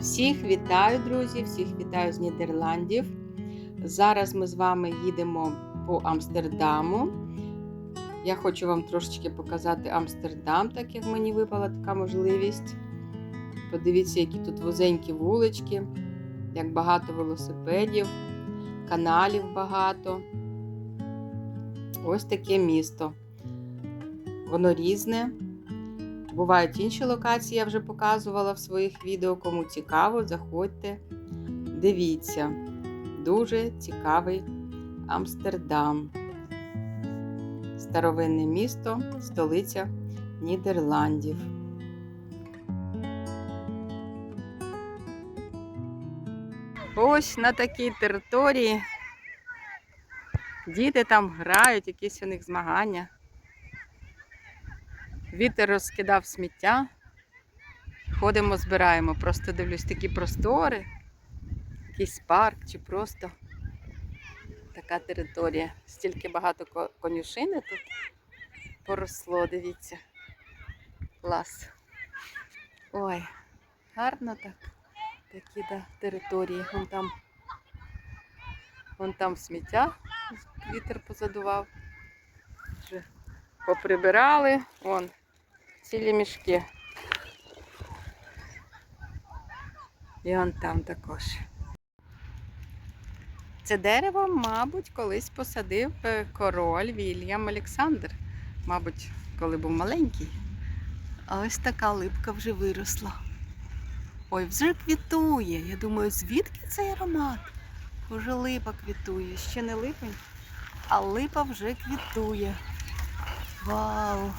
Всіх вітаю, друзі! Всіх вітаю з Нідерландів. Зараз ми з вами їдемо по Амстердаму. Я хочу вам трошечки показати Амстердам, так як мені випала така можливість. Подивіться, які тут вузенькі вулички, як багато велосипедів, каналів багато. Ось таке місто. Воно різне. Бувають інші локації, я вже показувала в своїх відео. Кому цікаво, заходьте, дивіться. Дуже цікавий Амстердам. Старовинне місто, столиця Нідерландів. Ось на такій території. Діти там грають, якісь у них змагання. Вітер розкидав сміття. Ходимо, збираємо. Просто дивлюсь такі простори, якийсь парк чи просто така територія. Стільки багато конюшини тут поросло, дивіться. Клас. Ой, гарно так. Такі да, території. Вон там, вон там сміття вітер позадував. Вже поприбирали. Вон цілі мішки. І он там також. Це дерево, мабуть, колись посадив е, король Вільям Олександр. Мабуть, коли був маленький. А ось така липка вже виросла. Ой, вже квітує. Я думаю, звідки цей аромат? Уже липа квітує. Ще не липень, а липа вже квітує. Вау!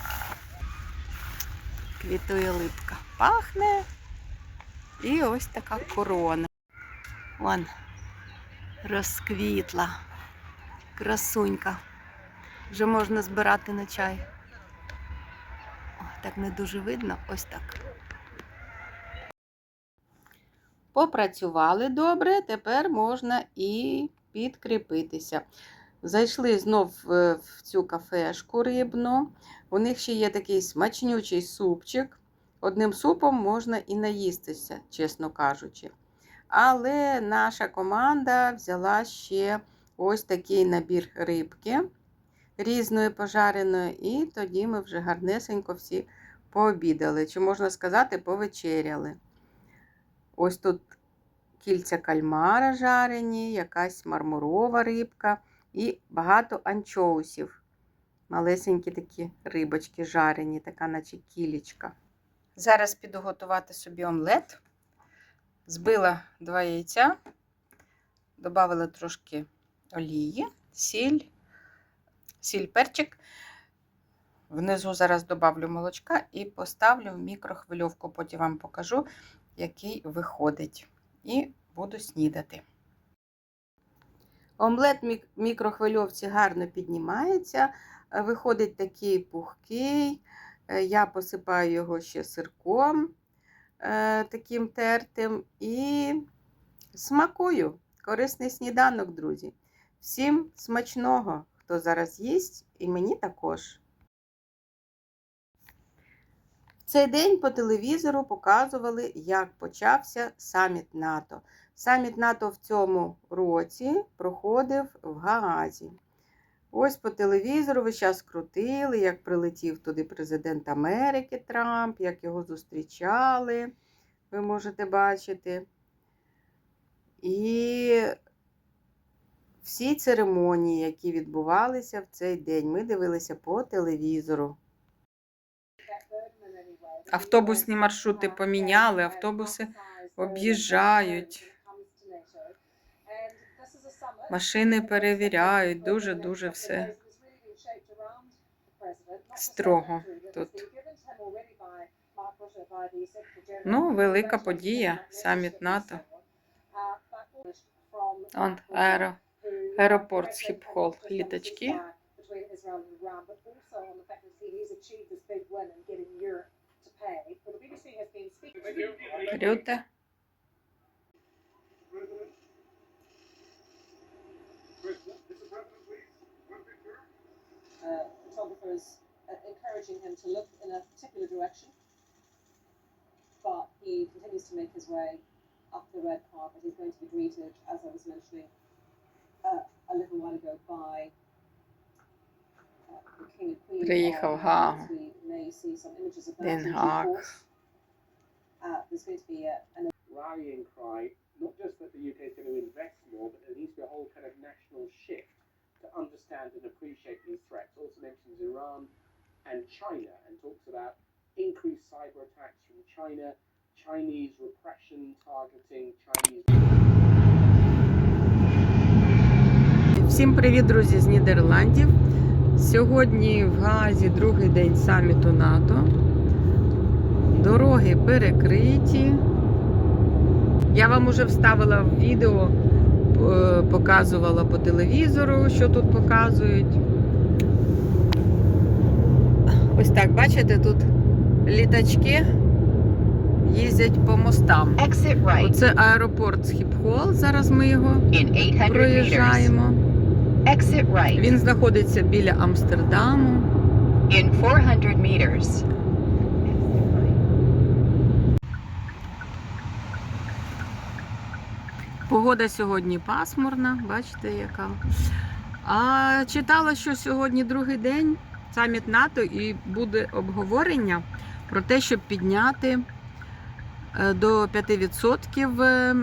Квітує липка. Пахне. І ось така корона. Вон розквітла. Красунька. Вже можна збирати на чай. О, так не дуже видно. Ось так. Попрацювали добре, тепер можна і підкріпитися. Зайшли знов е, в цю кафешку рибну. У них ще є такий смачнючий супчик. Одним супом можна і наїстися, чесно кажучи. Але наша команда взяла ще ось такий набір рибки різної пожареної, і тоді ми вже гарнесенько всі пообідали. Чи можна сказати, повечеряли. Ось тут кільця кальмара жарені, якась мармурова рибка і багато анчоусів. Малесенькі такі рибочки жарені, така наче кілічка. Зараз піду готувати собі омлет. Збила два яйця, додала трошки олії, сіль, сіль перчик. Внизу зараз добавлю молочка і поставлю в мікрохвильовку, потім вам покажу, який виходить. І буду снідати. Омлет в мікрохвильовці гарно піднімається, виходить такий пухкий. Я посипаю його ще сирком е, таким тертим і смакую. Корисний сніданок, друзі. Всім смачного, хто зараз їсть, і мені також. В цей день по телевізору показували, як почався саміт НАТО. Саміт НАТО в цьому році проходив в Гаазі. Ось по телевізору ви зараз крутили, як прилетів туди президент Америки Трамп, як його зустрічали, ви можете бачити. І всі церемонії, які відбувалися в цей день, ми дивилися по телевізору. Автобусні маршрути поміняли, автобуси об'їжджають. Машини перевіряють, дуже-дуже все строго тут. Ну, велика подія, саміт НАТО. Он аеро, аеропорт Схіпхол, літачки. Рюте. uh, photographers uh, encouraging him to look in a particular direction, but he continues to make his way up the red carpet. He's going to be greeted, as I was mentioning uh, a little while ago, by uh, the King and Queen. Приїхав of Гаагу. Wales. We may see some images of that Den in due Haag. course. Uh, there's going to be a, an rallying cry, not just that the Всім привіт, друзі, з Нідерландів. Сьогодні в Гаазі другий день саміту НАТО. Дороги перекриті. Я вам уже вставила в відео, показувала по телевізору, що тут показують. Ось так, бачите, тут літачки їздять по мостам. Right Це аеропорт Схіпхол. Зараз ми його in 800 meters. проїжджаємо. Exit right Він знаходиться біля Амстердаму. in 400 meters. Погода сьогодні пасмурна, бачите, яка. А читала, що сьогодні другий день саміт НАТО і буде обговорення про те, щоб підняти е, до 5% е,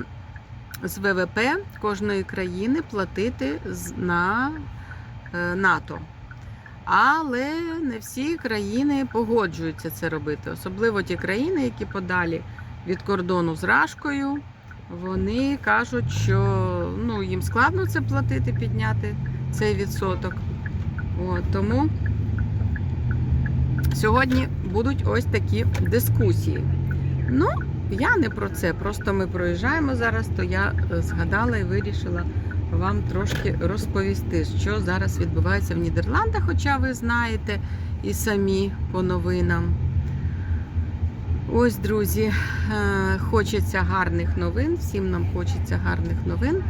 з ВВП кожної країни платити на е, НАТО. Але не всі країни погоджуються це робити, особливо ті країни, які подалі від кордону з Рашкою. Вони кажуть, що ну, їм складно це платити, підняти цей відсоток. От, тому сьогодні будуть ось такі дискусії. Ну, я не про це. Просто ми проїжджаємо зараз, то я е, згадала і вирішила вам трошки розповісти, що зараз відбувається в Нідерландах, хоча ви знаєте і самі по новинам. Ось, друзі, е, хочеться гарних новин. Всім нам хочеться гарних новин,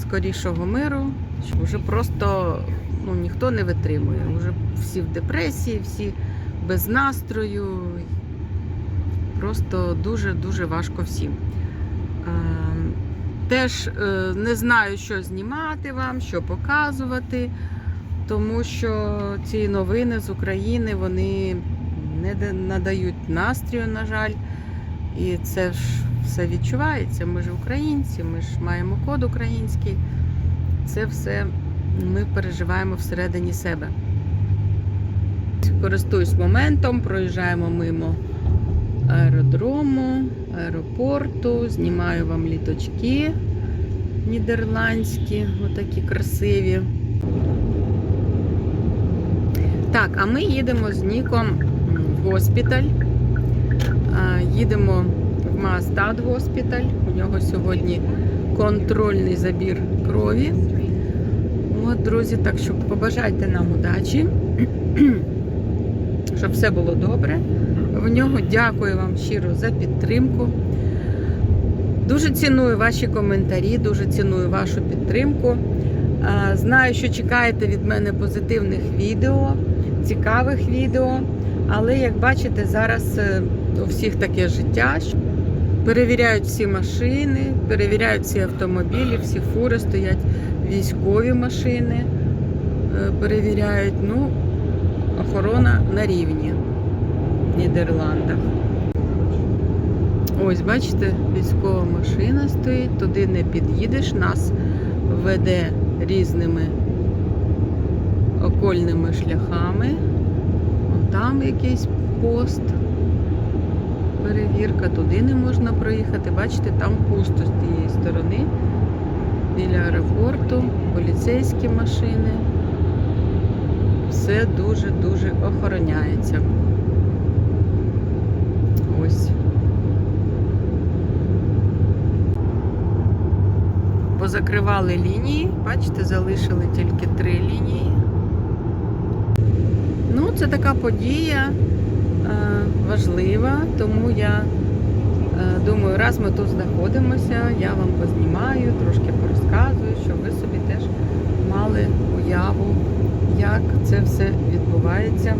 скорішого миру. що Вже просто ну, ніхто не витримує. Вже всі в депресії, всі без настрою. Просто дуже-дуже важко всім. Е, Теж е, не знаю, що знімати вам, що показувати, тому що ці новини з України вони не надають настрою, на жаль. І це ж все відчувається. Ми ж українці, ми ж маємо код український. Це все ми переживаємо всередині себе. Користуюсь моментом, проїжджаємо мимо аеродрому, аеропорту, знімаю вам літочки нідерландські, отакі красиві. Так, а ми їдемо з Ніком в госпіталь. Їдемо в Маастад госпіталь. У нього сьогодні контрольний забір крові. От, друзі, так що побажайте нам удачі, щоб все було добре. В нього дякую вам щиро за підтримку. Дуже ціную ваші коментарі, дуже ціную вашу підтримку. Знаю, що чекаєте від мене позитивних відео, цікавих відео. Але як бачите, зараз е, у всіх таке життя. Перевіряють всі машини, перевіряють всі автомобілі, всі фури стоять військові машини, е, перевіряють. Ну, охорона на рівні Нідерландах. Ось, бачите, військова машина стоїть, туди не під'їдеш, нас веде різними окольними шляхами. Вон там якийсь пост. Перевірка, туди не можна проїхати. Бачите, там пусто з тієї сторони. Біля аеропорту, поліцейські машини. Все дуже-дуже охороняється. Ось. Позакривали лінії, бачите, залишили тільки три лінії. Ну, це така подія е, важлива, тому я е, думаю, раз ми тут знаходимося, я вам познімаю, трошки порозказую, щоб ви собі теж мали уяву, як це все відбувається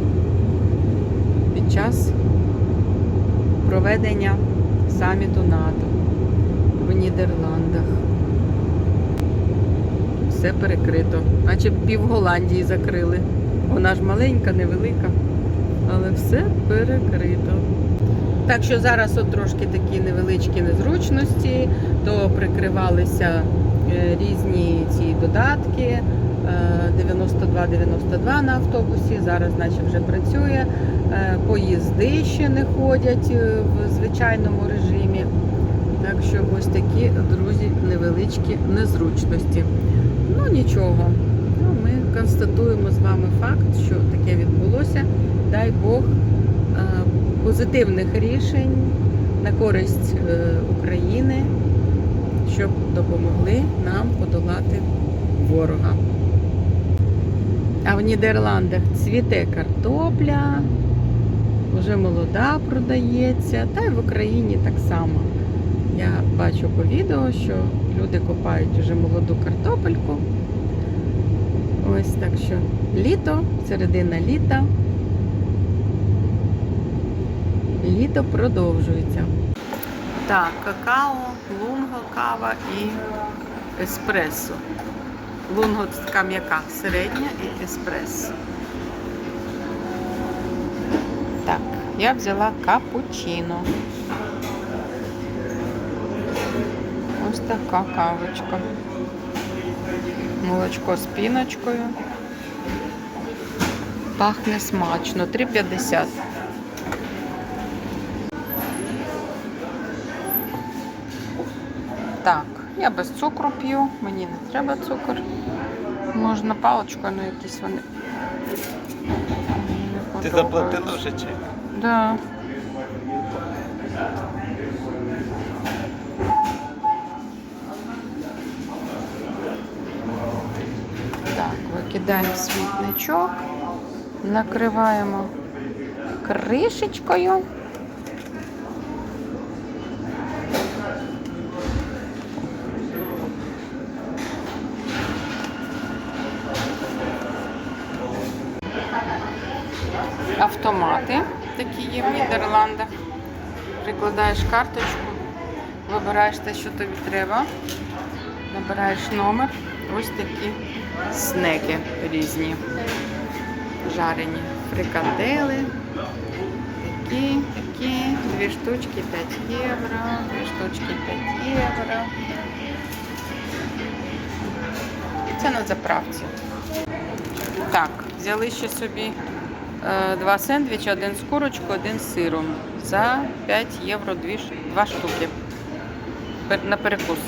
під час проведення саміту НАТО. в Нідерландах. Все перекрито. Наче пів Голландії закрили. Вона ж маленька, невелика, але все перекрито. Так що зараз от трошки такі невеличкі незручності, то прикривалися е, різні ці додатки. Е, 92-92 на автобусі, зараз наче вже працює. Е, Поїзди ще не ходять е, в звичайному режимі. Так що ось такі, друзі, невеличкі незручності. Ну нічого. Ну, ми констатуємо з вами факт, що таке відбулося. Дай Бог е, позитивних рішень на користь е, України, щоб допомогли нам подолати ворога. А в Нідерландах цвіте картопля, вже молода продається, та й в Україні так само. Я бачу по відео, що люди копають вже молоду картопельку. Ось так що літо, середина літа. Літо продовжується. Так, какао, лунго, кава і еспресо. Лунго м'яка, середня і еспресо. Так, я взяла капучино. Ось така кавочка. Молочко з піночкою. Пахне смачно. 3,50. Так, я без цукру п'ю, мені не треба цукор. Можна паличкою, ну якісь вони. не Ти заплатила вже чи? Да. Так, викидаємо світничок, накриваємо кришечкою. Автомати такі є в Нідерландах. Прикладаєш карточку, вибираєш те, що тобі треба, набираєш номер. Ось такі снеки різні. Жарені фрикадели. Такі, такі. Дві штучки 5 євро, дві штучки 5 євро. Це на заправці. Так, взяли ще собі два сендвічі, один з курочкою, один з сиром. За 5 євро дві, два штуки. На перекус.